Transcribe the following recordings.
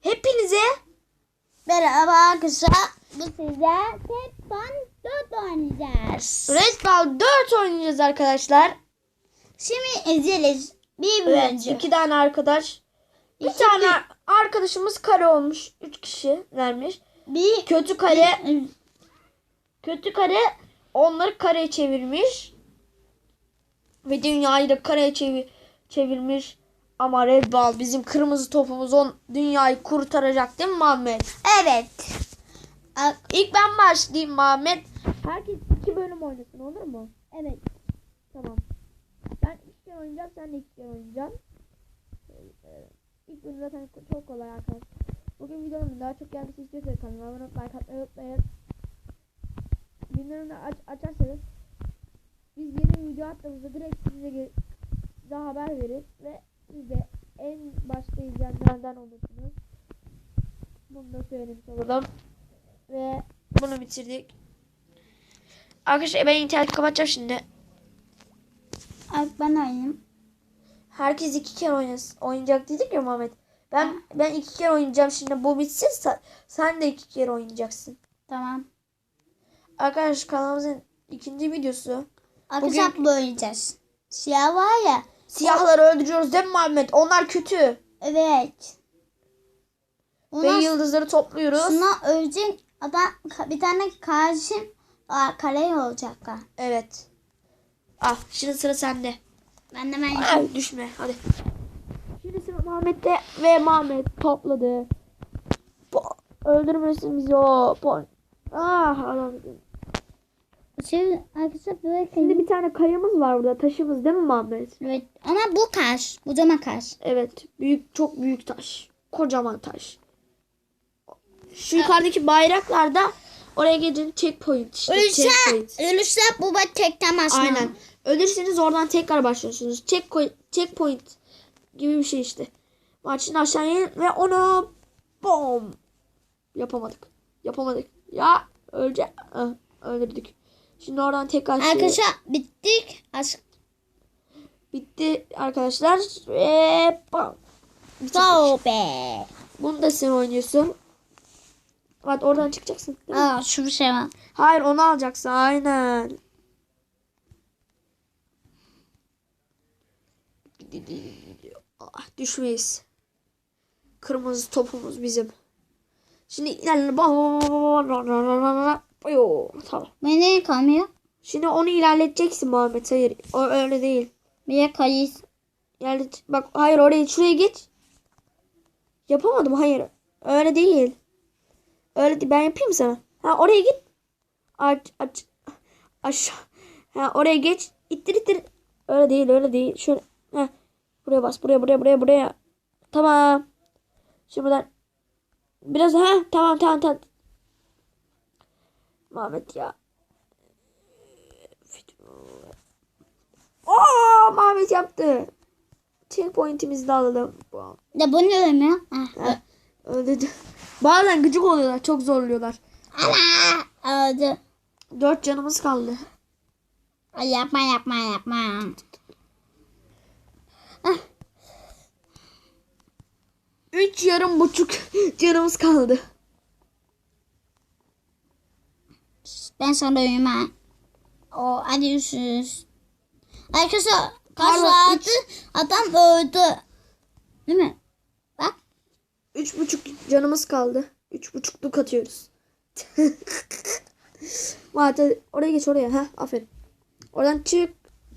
Hepinize Merhaba arkadaşlar. Bu size Teppan 4 oynayacağız. Red Ball 4 oynayacağız arkadaşlar. Şimdi ezeriz. Bir Evet, iki tane arkadaş. Bir İki tane arkadaşımız kare olmuş. Üç kişi vermiş. Bir Kötü kare, kötü kare onları kareye çevirmiş. Ve dünyayı da kareye çevir, çevirmiş. Ama Red Ball bizim kırmızı topumuz on dünyayı kurtaracak değil mi Muhammed? Evet. İlk ben başlayayım Muhammed. Herkes iki bölüm oynasın olur mu? Evet. Tamam. Ben iki kere oynayacağım, sen de iki kere oynayacaksın. Ee, İlk bölüm zaten çok kolay arkadaşlar. Bugün videonun daha çok gelmesi istiyorsanız kanalıma abone olup like atmayı unutmayın. Bildirimleri aç, açarsanız biz yeni video attığımızda direkt size size haber veririz ve siz de en başta izleyenlerden olursunuz. Bunu da söylemiş olalım. Ve bunu bitirdik. Arkadaşlar ben interneti kapatacağım şimdi. Ay, ben oynayayım. Herkes iki kere oynasın. Oynayacak dedik ya Muhammed. Ben ben iki kere oynayacağım şimdi. Bu bitsin sen, sen de iki kere oynayacaksın. Tamam. Arkadaşlar kanalımızın ikinci videosu. Arkadaşlar bu oynayacağız. Siyah var ya. Siyahları öldürüyoruz değil mi Muhammed? Onlar kötü. Evet. Ve Ona, yıldızları topluyoruz. şuna ölecek adam bir tane karşım Aa, kale olacaklar. Evet. Ah şimdi sıra sende. Ben de ben Ay düşme hadi. Şimdi sıra Muhammed'de ve Muhammed topladı. Po- Öldürmesin bizi o. Po- ah adam. Şimdi arkadaşlar böyle Şimdi bir tane kayamız var burada. Taşımız değil mi Muhammed? Evet. Ama bu kaş. Bu zaman kaş. Evet. Büyük çok büyük taş. Kocaman taş. Şu yukarıdaki bayraklarda oraya gidin checkpoint işte. Ölürse, checkpoint. ölürse bu bak tekten başlıyor. Aynen. Ölürseniz oradan tekrar başlıyorsunuz. Checkpoint, checkpoint gibi bir şey işte. Maçın aşağıya inin ve onu bom yapamadık. Yapamadık. Ya. Ah, öldürdük. Şimdi oradan tekrar şey- Arkadaşlar bittik. Aşk. bitti arkadaşlar ve bam. Bitirdik. be. Bunu da sen oynuyorsun. Evet oradan çıkacaksın. değil mi? Aa şu bir şey var. Hayır onu alacaksın aynen. Ah, düşmeyiz. Kırmızı topumuz bizim. Şimdi ilerle. Yo, Tamam. Beni kalmıyor. Şimdi onu ilerleteceksin Muhammed. Hayır o öyle değil. De kayıs. İlerlet. Bak hayır oraya şuraya git. Yapamadım hayır. Öyle değil. Öyle değil. Ben yapayım sana. Ha oraya git. Aç aç. Aşağı. Ha oraya geç. İttir ittir. Öyle değil öyle değil. Şöyle. Ha. Buraya bas. Buraya buraya buraya buraya. Tamam. Şimdi buradan. Biraz ha tamam tamam tamam. Mehmet ya. Oo Mehmet yaptı. Checkpoint'imizi de alalım. De bu ne demiyor? Ah. Öldürdü. Bazen gıcık oluyorlar. Çok zorluyorlar. Ana. Öldü. Dört canımız kaldı. Ay, yapma yapma yapma. Üç yarım buçuk canımız kaldı. Ben sana uyuma. O hadi görüşürüz. Arkadaşlar saati adam öldü. Değil mi? Bak. Üç buçuk canımız kaldı. Üç buçukluk atıyoruz. Hadi oraya geç oraya. Ha, aferin. Oradan çık.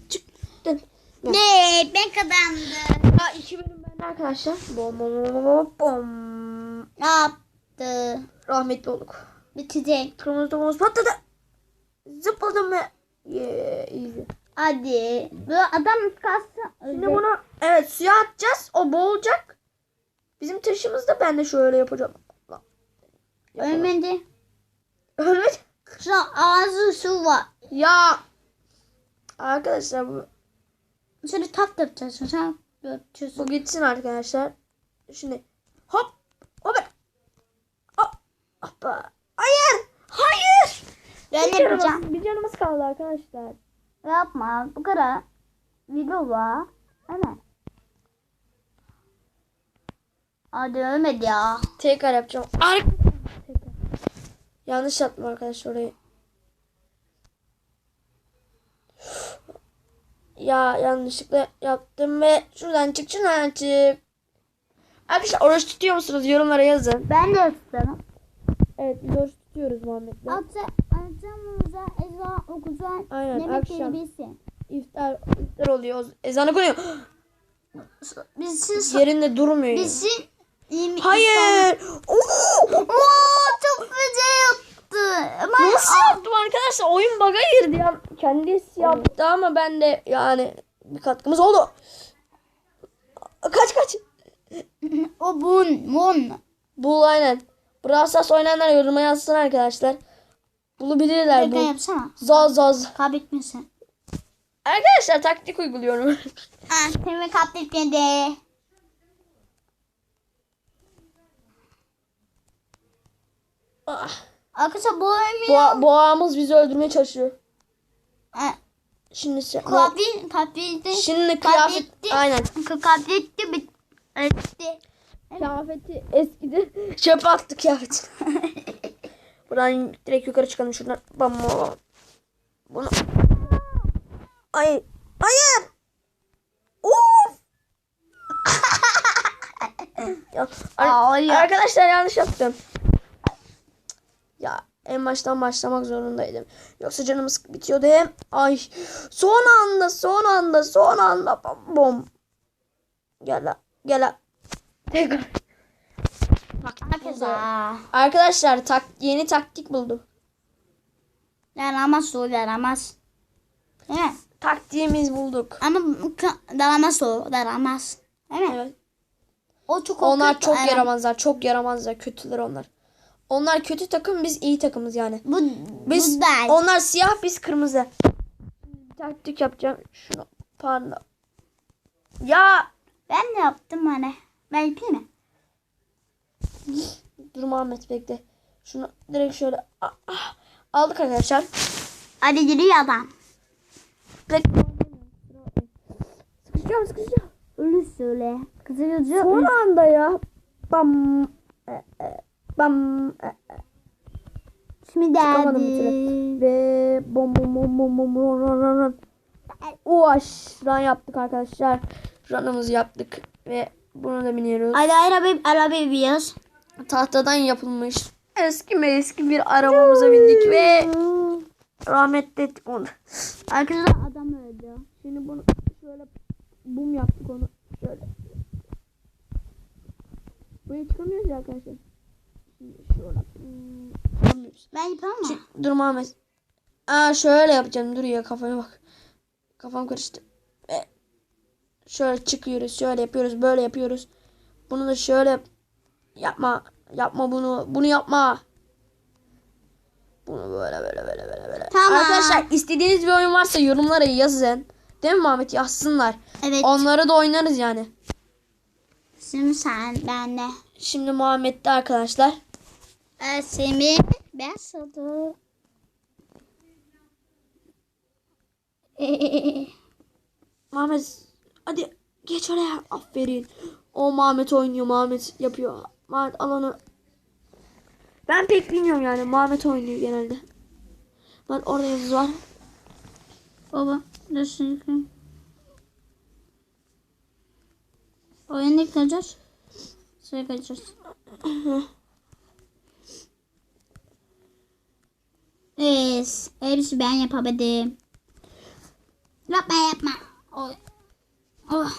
Çık. Dön. Ne? Ben kazandım. Ha, iki bölüm bende arkadaşlar. Bom bom bom bom. Ne yaptı? Rahmetli olduk. Bitecek. Kırmızı domuz patladı. Zıpladım ve. Hadi. Bu adam kalsın. Şimdi bunu evet suya atacağız. O boğulacak. Bizim taşımız da ben de şöyle yapacağım. Yapalım. Ölmedi. Ölmedi. Şu ağzı su var. Ya arkadaşlar bu, Şöyle tap yapacaksın. Sen yapacaksın. bu gitsin arkadaşlar. Şimdi hop hop hop hoppa. Ben Bir canımız, yapacağım. bir canımız kaldı arkadaşlar. Yapma. Bu kadar. Video var. Hemen. Hadi ölmedi ya. Tekrar yapacağım. Ar Tekrar. Yanlış yaptım arkadaşlar orayı. Ya yanlışlıkla yaptım ve şuradan çık şuradan çık. Arkadaşlar oruç tutuyor musunuz? Yorumlara yazın. Ben de tutarım. Evet biz oruç tutuyoruz Muhammed'le. Atı, atımıza ezan okusan Aynen, yemekleri akşam. bilsin. İftar, iftar oluyor. Ezanı koyuyor. Bilsin. Yerinde durmuyor. yani. Bilsin. yeme- Hayır. Oo! Oo çok güzel yaptı. Ama Nasıl yaptım arkadaşlar? Oyun bug'a girdi ya. Kendisi yaptı ama ben de yani bir katkımız oldu. Kaç kaç. o bun bun. Bu aynen. Brawl Stars oynayanlar yoruma yazsın arkadaşlar. Bunu bilirler. Tekrar Bu. yapsana. Zaz zaz. Kaybetmesin. Arkadaşlar taktik uyguluyorum. Ah, seni kaybetmedi. Ah, Arkadaşlar bu ölmüyor. Boğa, boğamız bizi öldürmeye çalışıyor. Ah, Şimdi se- Kabin, kabin, Şimdi kıyafet aynen. Kaybetти bit etti. Kıyafeti eskidi. Çöpe attık kıyafeti. Buradan direkt yukarı çıkalım şuradan. Bam. Bunu. Ay. Hayır. Of. ya, ar- ya. arkadaşlar yanlış yaptım. Ya en baştan başlamak zorundaydım. Yoksa canımız bitiyordu hem. Ay. Son anda son anda son anda bam bom. Gel la. Gel la. Tekrar. Arkadaşlar. Arkadaşlar tak yeni taktik buldum. Yaramaz o yaramaz. Değil mi? Taktiğimiz bulduk. Ama yaramaz o yaramaz. Değil mi? Evet. O çok Onlar çok yaram- yaramazlar. Çok yaramazlar. Kötüler onlar. Onlar kötü takım biz iyi takımız yani. Bu, Biz bu ben. onlar siyah biz kırmızı. Bir taktik yapacağım. Şunu pardon. Ya Ben de yaptım hani. Ben yapayım mı? Dur Muhammed bekle. Şunu direkt şöyle ah, aldık arkadaşlar. Hadi giriyor adam. Bekle. Sıkışacağım sıkışacağım. Öyle söyle. Kızı yüzü. Son anda ya. Bam. E, e, Bam. E, e. Şimdi türlü. Ve bom bom bom bom bom bom run run run. Uaş. Run yaptık arkadaşlar. Run'ımızı yaptık. Ve bunu da biniyoruz. Hadi araba, araba biniyoruz. Tahtadan yapılmış. Eski mi eski bir arabamıza bindik ve rahmetli ettik onu. Arkadaşlar adam öldü. Şimdi bunu şöyle bum yaptık onu. Şöyle. Buraya çıkamıyoruz ya arkadaşlar. Şimdi şöyle. Çıkamıyoruz. Ben yapamam mı? Çık- Dur Muhammed. Aa şöyle yapacağım. Dur ya kafaya bak. Kafam karıştı. Ve şöyle çıkıyoruz. Şöyle yapıyoruz. Böyle yapıyoruz. Bunu da şöyle yap- yapma. Yapma bunu. Bunu yapma. Bunu böyle böyle böyle böyle böyle. Tamam. Arkadaşlar istediğiniz bir oyun varsa yorumlara yazın. Değil mi Muhammed? Yazsınlar. Evet. Onları da oynarız yani. Şimdi sen ben de. Şimdi Muhammed'de arkadaşlar. Evet Semih. Ben sadı. Muhammed hadi geç oraya. Aferin. O Muhammed oynuyor. Muhammed yapıyor. Muhammed alanı. Ben pek bilmiyorum yani. Muhammed oynuyor genelde. Ben orada yazı var. Baba. Dur şimdi. Oyunu kaçacağız. Şuraya kaçacağız. Evet. Hepsi ben yapabildim. Yapma yapma. Oy. Oh.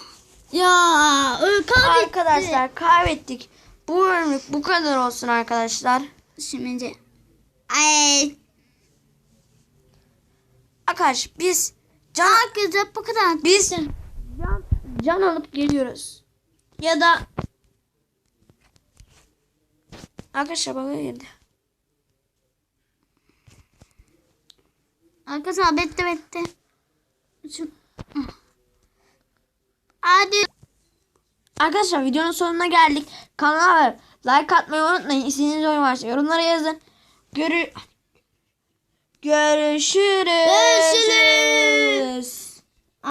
Ya kaybettim. Arkadaşlar kaybettik. Bu bölümlük bu kadar olsun arkadaşlar. Şimdi. Ay. Arkadaş biz can Arkadaşlar bu kadar. biz can, can alıp geliyoruz. Ya da Arkadaşlar bana geldi. Arkadaşlar bitti bitti. Şu- Hadi. Arkadaşlar videonun sonuna geldik. Kanala like atmayı unutmayın. İstediğiniz oyun varsa yorumlara yazın. Görü Görüşürüz. Görüşürüz.